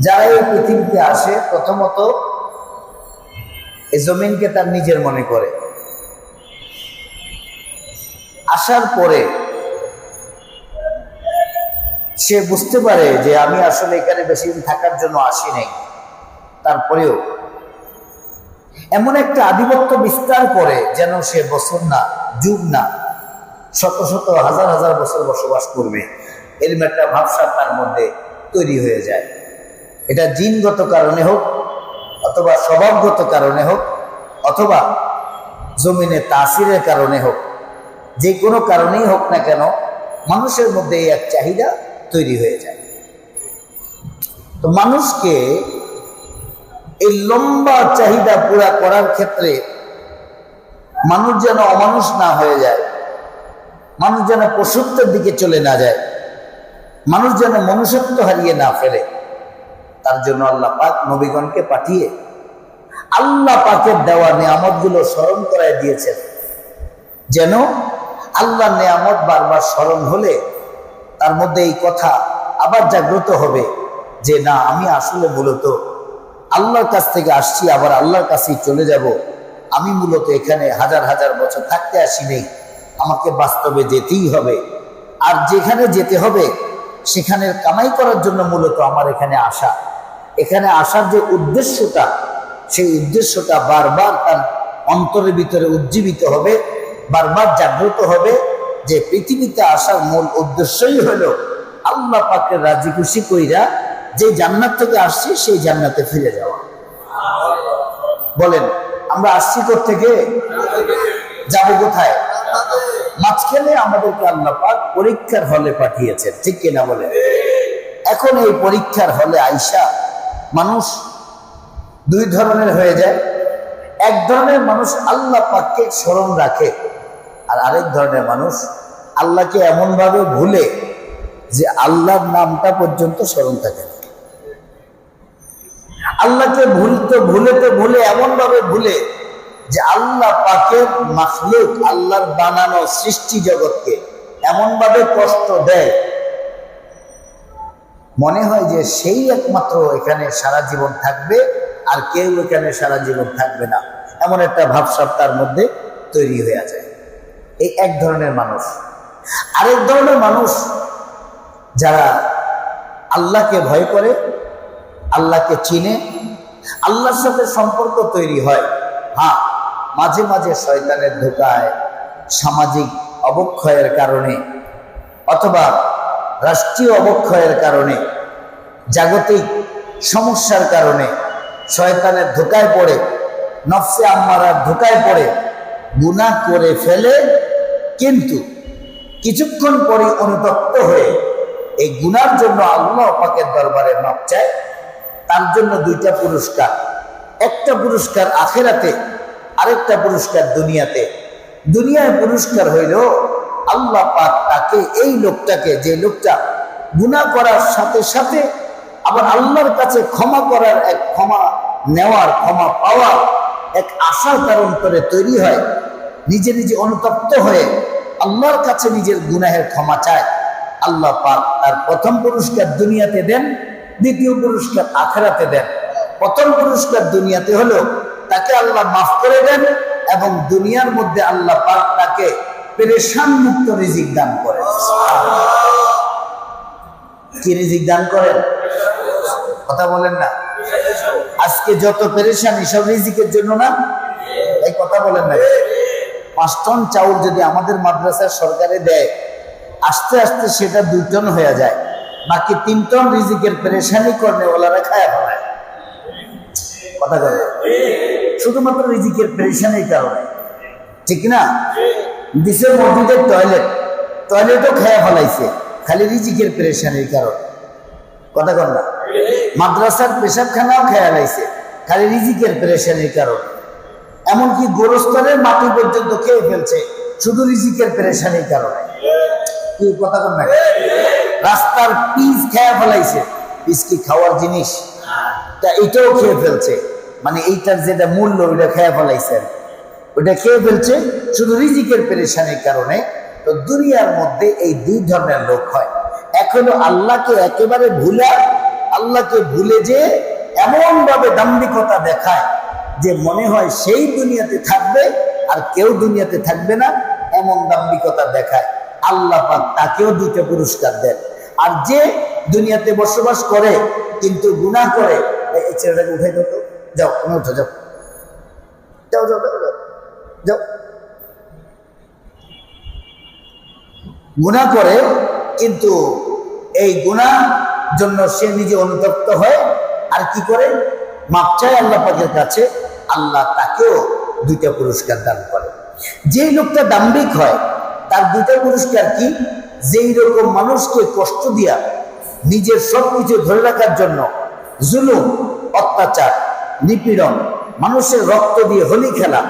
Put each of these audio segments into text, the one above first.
যারা এই পৃথিবীতে আসে, প্রথমত এই জমিনকে তার নিজের মনে করে। আসার পরে সে বুঝতে পারে যে আমি আসলে এখানে বেশি দিন থাকার জন্য আসি নাই। তারপরেও এমন একটা আধিপত্য বিস্তার করে যেন সে বছর না, যুগ না, শত শত হাজার হাজার বছর বসবাস করবে। এরম একটা ভাবসা তার মধ্যে তৈরি হয়ে যায়। এটা জিনগত কারণে হোক, অথবা স্বভাবগত কারণে হোক, অথবা জমিনে তাসিরের কারণে হোক, যে কোনো কারণেই হোক না কেন, মানুষের মধ্যে এই এক চাহিদা তৈরি হয়ে যায়। তো মানুষকে এই লম্বা চাহিদা পুরা করার ক্ষেত্রে মানুষ যেন অমানুষ না হয়ে যায়, মানুষ যেন পশুত্বের দিকে চলে না যায়, মানুষ যেন মনুষ্যত্ব হারিয়ে না ফেলে। তার জন্য আল্লাহ পাক নবীগণকে পাঠিয়ে আল্লাহ পাকের দেওয়া নিয়ামতগুলো স্মরণ করায় দিয়েছেন। যেন আল্লাহ নিয়ামত বারবার স্মরণ হলে তার মধ্যে এই কথা আবার জাগ্রত হবে যে, না, আমি আসলে মূলত আল্লাহর কাছ থেকে আসছি, আবার আল্লাহর কাছেই চলে যাব। আমি মূলত এখানে হাজার হাজার বছর থাকতে আসি নেই। আমাকে বাস্তবে যেতেই হবে। আর যেখানে যেতে হবে, সেখানের কামাই করার জন্য মূলত আমার এখানে আসা। এখানে আসার যে উদ্দেশ্যটা, সেই উদ্দেশ্যটা বারবার তার অন্তরের ভিতরে উজ্জীবিত হবে, বারবার জাগ্রত হবে যে পৃথিবীতে আসার মূল উদ্দেশ্যই হলো আল্লাহ পাকে রাজি খুশি কইরা যে জান্নাত থেকে আসছি, সেই জান্নাতে ফিরে যাওয়া। বলেন, আমরা আসছি থেকে যাব কোথায়? মাঝখানে আমাদেরকে আল্লাহ পাক পরীক্ষার হলে পাঠিয়েছেন, ঠিক কিনা বলে এখন এই পরীক্ষার হলে আইসা মানুষ দুই ধরনের হয়ে যায়। এক ধরনের মানুষ আল্লাহ পাককে স্মরণ রাখে আর আরেক ধরনের মানুষ আল্লাহকে এমন ভাবে ভুলে যে আল্লাহর নামটা পর্যন্ত স্মরণ থাকে না। আল্লাহকে ভুলতে ভুলে এমন ভাবে ভুলে যে আল্লাহ পাকের মাখলুক, আল্লাহর বানানো সৃষ্টি জগৎকে এমনভাবে কষ্ট দেয় মনে হয় যে সেই একমাত্র এখানে সারা জীবন থাকবে আর কেউ এখানে সারা জীবন থাকবে না। এমন একটা ভাবসাব তার মধ্যে তৈরি হয়ে যায় এই এক ধরনের মানুষ। আরেক ধরনের মানুষ যারা আল্লাহকে ভয় করে, আল্লাহকে চিনে, আল্লাহর সাথে সম্পর্ক তৈরি হয়। হ্যাঁ মাঝে মাঝে শয়তানের ধোকায় সামাজিক অবক্ষয়ের কারণে অথবা রাষ্ট্রীয় অবক্ষয়ের কারণে, জাগতিক সমস্যার কারণে শয়তানের ধোকায় পড়ে, নফসে আম্মারার ধোকায় পড়ে গুণা করে ফেলে, কিন্তু কিছুক্ষণ পরে অনুতপ্ত হয়ে এই গুনার জন্য আল্লাহ পাকের দরবারে মাপ চায়। তার জন্য দুইটা পুরস্কার, একটা পুরস্কার আখেরাতে, আরেকটা পুরস্কার দুনিয়াতে। দুনিয়ায় পুরস্কার হইল আল্লাহ পাক তাকে এই লোকটাকে, যে লোকটা গুণা করার সাথে সাথে আবার আল্লাহর কাছে ক্ষমা করার এক ক্ষমা নেওয়ার, ক্ষমা পাওয়ার এক আশার তার অন্তরে তৈরি হয়, নিজে নিজে অনুতপ্ত হয়ে আল্লাহর কাছে নিজের গুনাহের ক্ষমা চায়। আল্লাহ পাক তার প্রথম পুরস্কার দুনিয়াতে দেন, দ্বিতীয় পুরস্কার আখেরাতে দেন। প্রথম পুরস্কার দুনিয়াতে হলো তাকে আল্লাহ মাফ করে দেন এবং দুনিয়ার মধ্যে আল্লাহ পাক তাকে পেরেশান মুক্ত রিজিক দান করেন কি রিজিক দান করেন কথা বলেন না। আজকে যত পেরেশানি, সব রিজিকের জন্য না? এই কথা বলেন না। পাঁচ টন চাউল যদি আমাদের মাদ্রাসার সরকারে দেয়, আস্তে আস্তে সেটা দুই টন হয়ে যায়। বাকি তিন টন রিজিকের পেরেশানি করলে ওলারা খায় ফেলায় কথা বলে শুধুমাত্র রিজিকের পেরেশানির কারণে। ঠিক না? দিশের মসজিদের টয়লেট টয়লেটও খেয়ে ফেলাইছে। খালি রিজিকের পেরেশানির কারণে। কথা কর না? মাদ্রাসার পেশাবখানাও খেয়ে লাইছে খালি রিজিকের পেরেশানির কারণে। এমনকি গোরস্তরের মাটি পর্যন্ত খেয়ে ফেলছে। শুধু রিজিকের পেরেশানির কারণে। কথা না? রাস্তার পিস খেয়ে ফেলাইছে। পিস কি খাওয়ার জিনিস? তা এটাও খেয়ে ফেলছে। মানে এইটার যেটা মূল্য, ওইটা খেয়ে ফেলাইছে আর কি। ওইটা খেয়ে ফেলছে? শুধু রিজিকের পেরেশানির কারণে। তো দুনিয়ার মধ্যে এই দুই ধরনের লোক হয়। এখনও আল্লাহকে একেবারে ভুলা, আল্লাহকে ভুলে যে এমন ভাবে দাম্ভিকতা দেখায় যে মনে হয় সেই দুনিয়াতে থাকবে আর কেউ দুনিয়াতে থাকবে না, এমন দাম্ভিকতা দেখায়। আল্লাহ পাক তাকেও দুইটা পুরস্কার দেন। আর যে দুনিয়াতে বসবাস করে, কিন্তু গুনাহ করে, এই ছেলেটাকে উঠে দাও যাও উঠে যাও যাও যাও। গুণা করে, কিন্তু এই গুণা জন্য সে নিজে অনুতপ্ত হয়। আর কি করে? মাপ চায় আল্লাহ পাকের কাছে, আল্লাহ তাকেও দুইটা পুরস্কার দান করে। যেই লোকটা দাম্ভিক হয়, তার দুইটা পুরস্কার কি? যেই রকম মানুষকে কষ্ট দিয়া নিজের সবকিছু ধরে রাখার জন্য জুলুম, অত্যাচার, নিপীড়ন, মানুষের রক্ত দিয়ে হোলি খেলা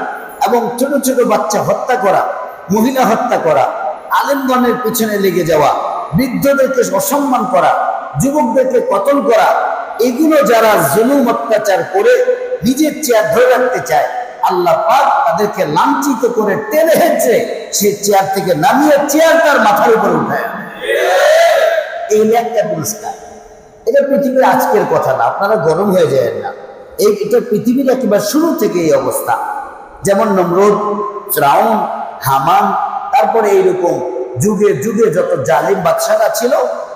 এবং ছোট ছোট বাচ্চা হত্যা করা, মহিলা হত্যা করা, আলেমগণের পিছনে লেগে যাওয়া, বৃদ্ধদেরকে অসম্মান করা, যুবকদেরকে কতল করা, এগুলো যারা জুলুম অত্যাচার করে নিজের চেয়ার ধরে রাখতে চায়, আল্লাহ পাক তাদেরকে লাঞ্ছিত করে টেনে হেঁচড়ে সে চেয়ার থেকে নামিয়ে চেয়ার তার মাথার উপরে উঠায়। এই একটা পুরস্কার এটা পৃথিবীর আজকের কথা না, আপনারা গরম হয়ে যায় না। এই এটা পৃথিবীর একেবারে শুরু থেকে এই অবস্থা। যেমন নমরুদ শ্রাউন হামান, তারপরে এইরকম যুগে যুগে যত জালিম বাদশারা ছিল,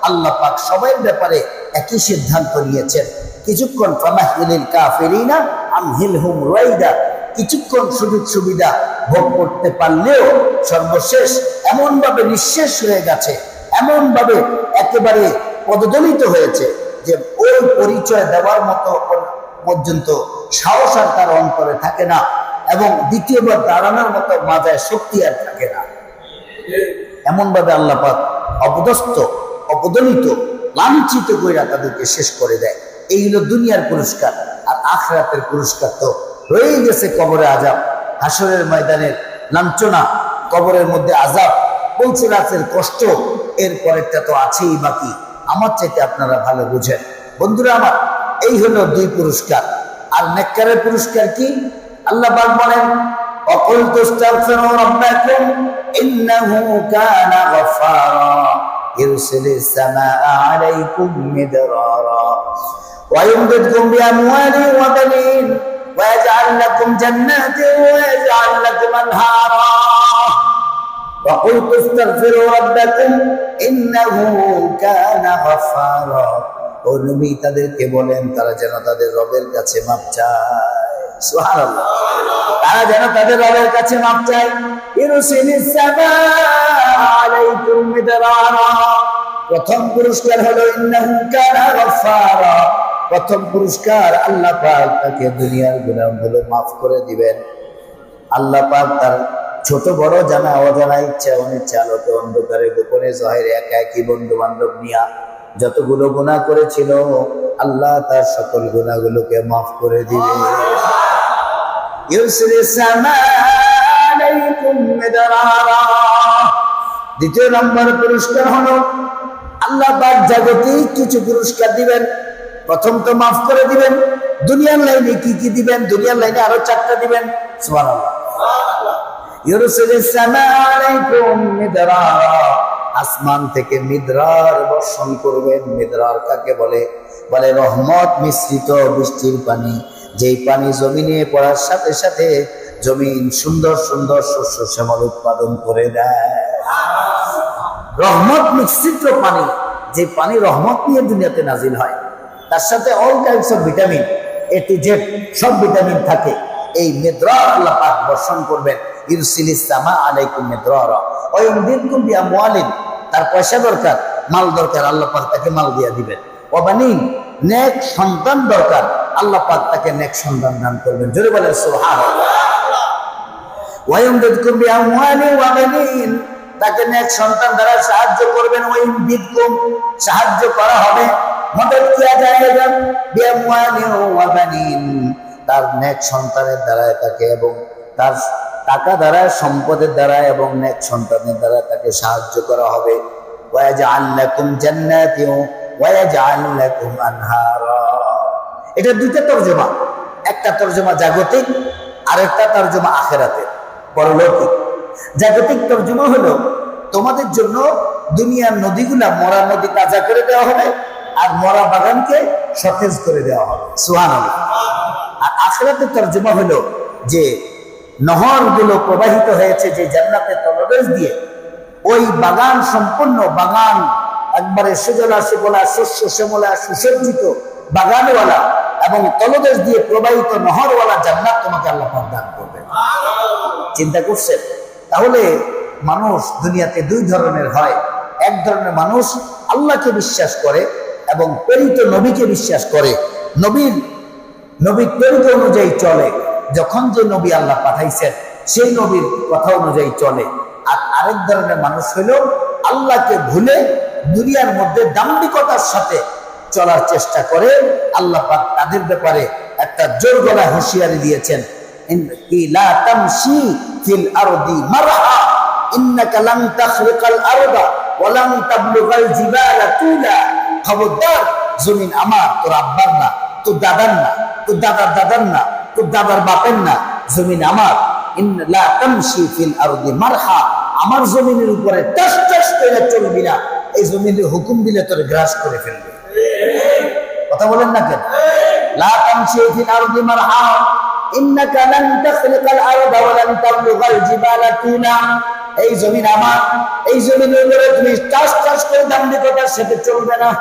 আল্লাহ পাক সবাই ব্যাপারে একই সিদ্ধান্ত নিয়েছেন। কিছুক্ষণ ফামাহিলিল কাফিরিনা আমহিলহুম রুয়াইদা কিছুক্ষণ সুযোগ সুবিধা ভোগ করতে পারলেও সর্বশেষ এমন ভাবে নিঃশেষ হয়ে গেছে এমন ভাবে একেবারে পদদলিত হয়েছে যে ওই পরিচয় দেওয়ার মতো পর্যন্ত সাহস আর তার অন্তরে থাকে না। এবং দ্বিতীয়বার দাঁড়ানোর মতো মাজায় শক্তি আর থাকে না। এমন ভাবে আল্লাহ অপদস্থ, অপদলিত, লাঞ্ছিত কইরা তাদেরকে শেষ করে দেয়। এই হলো দুনিয়ার পুরস্কার আর আখরাতের পুরস্কার তো রয়ে গেছে কবরে আজাব হাসরের ময়দানের লাঞ্ছনা, কবরের মধ্যে আজাব বলছে রাতের কষ্ট এর পরেরটা তো আছেই বাকি। আমার চাইতে আপনারা ভালো বুঝেন। বন্ধুরা আমার, এই হলো দুই পুরস্কার। আর নেককারের পুরস্কার কি? আল্লাহ পাক বলেন অকুল তুস্তাগফিরু রাব্বাকুম ইন্নাহু কানা গফফারা ইরসিলিস সামাআ আলাইকুম মিদরারা ويمددكم بأموال وبنين ويجعل لكم جنات ويجعل لكم أنهارا وقلت استغفروا ربكم إنه كان غفارا ও নবী তাদেরকে বলেন তারা যেন তাদের রবের কাছে মাপ চায় সুবহানাল্লাহ তারা যেন তাদের রবের কাছে মাপ চায়। প্রথম পুরস্কার হলো প্রথম পুরস্কার আল্লাহ পাক তাকে দুনিয়ার গুনাহগুলো মাফ করে দিবেন। আল্লাহ পাক তার ছোট বড় জানা অজানা ইচ্ছা অনিচ্ছা আলোতে অন্ধকারে গোপনে জহের একা একই বন্ধু বান্ধব নিয়া যতগুলো গুণা করেছিল, আল্লাহ তার সকল গুণাগুলোকে মাফ করে দিবে। দ্বিতীয় নম্বর পুরস্কার হলো, আল্লাহ পাক জাগতিক কিছু পুরস্কার দিবেন। প্রথম তো মাফ করে দিবেন, দুনিয়ার লাইনে কি কি দিবেন, দুনিয়ার লাইনে আরও চারটা দিবেন, সুবহানাল্লাহ। ইউরসিলিস সামা আলাইকুম মিদরারা। আসমান থেকে মিদ্রার বর্ষণ করবেন। মিদ্রার কাকে বলে? বলে রহমত মিশ্রিত বৃষ্টির পানি। যেই পানি জমিনে পড়ার সাথে সাথে জমিন সুন্দর সুন্দর শস্য শ্যামল উৎপাদন করে দেয়। রহমত মিশ্রিত পানি। যে পানি রহমত নিয়ে দুনিয়াতে নাজিল হয়, তার সাথে all types of vitamin A to Z সব ভিটামিন থাকে। এই মেদ্রার আল্লাহ পাক বর্ষণ করবেন। ইরসিলিস সামা আলাইকুম মেদ্রারা। ওয়ায়ুমদিনকুম বিআমওয়ালিন। তার পয়সা দরকার, মাল দরকার, আল্লাহ পাক তাকে মাল দিয়া দিবেন। ওয়াবানিন নেক সন্তান দরকার, আল্লাহ পাক তাকে নেক সন্তান দান করবেন। জোরে বলেন বিআমওয়ালিন ওয়াবানিন তাকে নেক সন্তান দ্বারা সাহায্য করবেন ওয়ায়ুমদিনকুম সাহায্য করা হবে। মদত তার নেক সন্তানের দ্বারা তাকে এবং তার টাকা দ্বারা, সম্পদের দ্বারা এবং নেক সন্তানের দ্বারা তাকে সাহায্য করা হবে। এটা দুইটা তরজমা। একটা তরজমা জাগতিক, আরেকটা তরজমা আখেরাতের। পরলৌকিক। জাগতিক তরজমা হলো, তোমাদের জন্য দুনিয়ার নদীগুলা মরা নদী তাজা করে দেওয়া হবে আর মরা বাগানকে সতেজ করে দেওয়া হবে। সুহান আর আখরাতে তর্জমা হলো যে নহরগুলো প্রবাহিত হয়েছে যে জান্নাতের তলদেশ দিয়ে। ওই বাগান সম্পূর্ণ বাগান, একবারে সুজলা সুবলা শস্য শ্যামলা, সুসজ্জিত বাগানওয়ালা এবং তলদেশ দিয়ে প্রবাহিত নহরওয়ালা জান্নাত তোমাকে আল্লাহ দান করবে। চিন্তা করছেন? তাহলে মানুষ দুনিয়াতে দুই ধরনের হয়। এক ধরনের মানুষ আল্লাহকে বিশ্বাস করে এবং প্রেরিত নবীকে বিশ্বাস করে। নবীর নবী প্রেরিত অনুযায়ী চলে। যখন যে নবী আল্লাহ পাঠাইছেন, সেই নবীর কথা অনুযায়ী চলে। আর আরেক ধরনের মানুষ হইল আল্লাহকে ভুলে দুনিয়ার মধ্যে দাম্ভিকতার সাথে চলার চেষ্টা করে, আল্লাহ পাক তাদের ব্যাপারে একটা জোর গলায় হুঁশিয়ারি দিয়েছেন। আমার, তোর আব্বার না, তোর দাদার না, তোর দাদার দাদার না। দাদার বাপের না, জমিন আমার। আমার জমিনের উপরে চলবি না। এই জমিনের হুকুম দিলে তোর গ্রাস করে ফেলবে। কথা বলেন না কেন? এই জমিন আমার। তুমি টাস টাস করে দাম্ভিকতার সাথে চলবে না।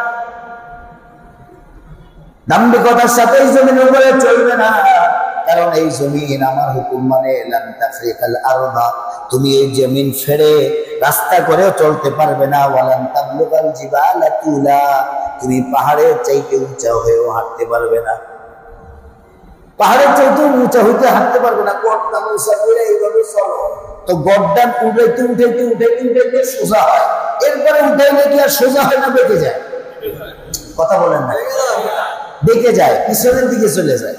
দাম্ভিকতার সাথে এই জমিনের উপরে চলবে না। কারণ এই জমিন আমার হুকুম মানে তুমি এই জমিন ফেরে রাস্তা করেও চলতে পারবে না। জিবালা তুলা তুমি পাহাড়ের চাইতে উঁচা হয়েও হাঁটতে পারবে না। পাহাড়ের চাইতেও উঁচা হইতে হাঁটতে পারবে না। গড্ডা উঁচা করে এইভাবে চলো। তো গড্ডান উঠাইতে উঠাইতে উঠাইতে উঠাইতে সোজা হয়। এরপরে উঠাইলে কি আর সোজা হয় না, বেঁকে যায়? কথা বলেন না। বেঁকে যায়, পিছনের দিকে চলে যায়।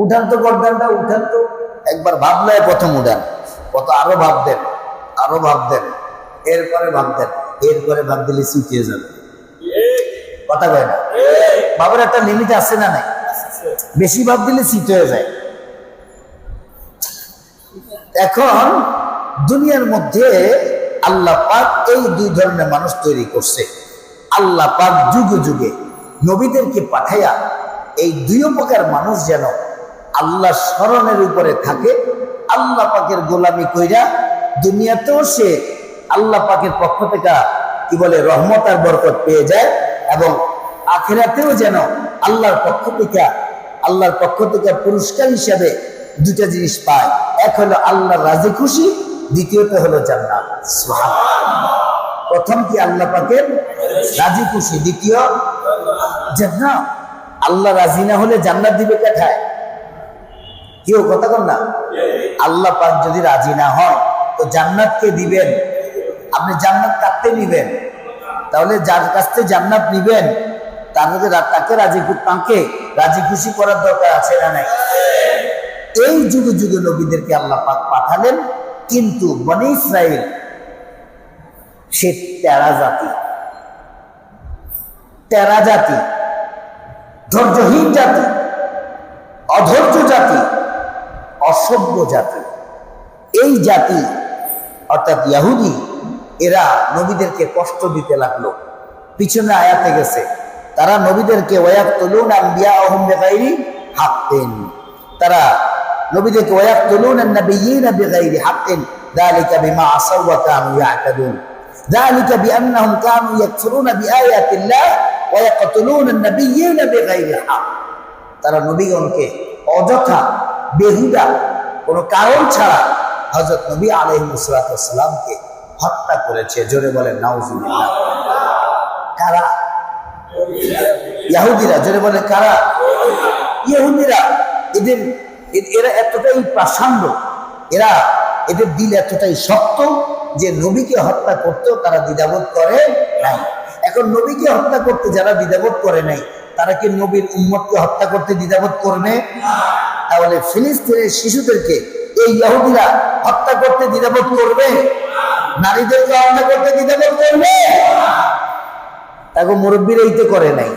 উঠান তো গড্ডানটা উঠান তো। একবার ভাবলে প্রথম উঠান। কত আরও ভাবতেন আরও ভাবতেন এরপরে ভাবতেন এরপরে ভাব দিলে চুকিয়ে যাবে। কথা কয় না? বাবার একটা লিমিট আছে না নাই? বেশি ভাব দিলে শীত হয়ে যায়। এখন দুনিয়ার মধ্যে আল্লাহ পাক এই দুই ধরনের মানুষ তৈরি করছে। আল্লাহ পাক যুগে যুগে নবীদেরকে পাঠাইয়া এই দুই প্রকার মানুষ যেন আল্লাহ স্মরণের উপরে থাকে, আল্লাহ পাকের গোলামি কইরা দুনিয়াতেও সে আল্লাহ পাকের পক্ষ থেকে কি বলে রহমত আর বরকত পেয়ে যায় এবং আখেরাতেও যেন আল্লাহর পক্ষ থেকে, আল্লাহর পক্ষ থেকে পুরস্কার হিসাবে দুটা জিনিস পায়। এক হলো আল্লাহর রাজি খুশি, দ্বিতীয়ত হলো জান্নাত। প্রথম কি আল্লাহ পাকের রাজি খুশি, দ্বিতীয় জান্নাত। আল্লাহ রাজি না হলে জান্নাত দিবে কোথায়? কেউ কথা কর না? আল্লাহ পাক যদি রাজি না হন তো জান্নাত কে দিবেন? আপনি জান্নাত কাটতে নিবেন? তাহলে যার কাছ থেকে জান্নাত নিবেন তাকে তাকে রাজি তাকে রাজি খুশি করার দরকার আছে না নাই? এই যুগে যুগে নবীদেরকে আল্লাহ পাক পাঠালেন, কিন্তু বনে ইসরায়েল সে তেরা জাতি। তেরা জাতি, ধৈর্যহীন জাতি, অধৈর্য অসভ্য জাতি এই জাতি অর্থাৎ ইয়াহুদি এরা নবীদেরকে কষ্ট দিতে লাগলো পিছনে আয়াতে গেছে তারা নবীদেরকে ওয়াক তুলুন আম্বিয়া আহম বেগাইরি হাক্তেন তারা নবীদেরকে ওয়াক তুলুন النبيين بغير حق ذلك بما عصوا وكانوا يعتدون ذلك بأنهم كانوا يكفرون بآيات الله ويقتلون النبيين بغير حق তারা নবীগণকে অযথা বেহুদা কোনো কারণ ছাড়া হজরত নবী আলহিমসালামকে হত্যা করেছে। জোরে বলেন, নাউজুবিল্লাহ। কারা? ইয়াহুদিরা। জোরে বলে কারা? ইহুদিরা এদের, এরা এতটাই প্রাসান্ড এরা এদের দিল এতটাই শক্ত যে নবীকে হত্যা করতেও তারা দ্বিধাবোধ করে নাই। এখন নবীকে হত্যা করতে যারা দ্বিধাবোধ করে নাই, তারা কি নবীর উম্মতকে হত্যা করতে দ্বিধাবোধ করবে? তাহলে ফিলিস্তিনের শিশুদেরকে এই ইহুদিরা হত্যা করতে দ্বিধাবোধ করবে? নারীদেরকে হত্যা করতে দ্বিধাবোধ করবে? তাকে মুরব্বীরা এই তো করে নাই।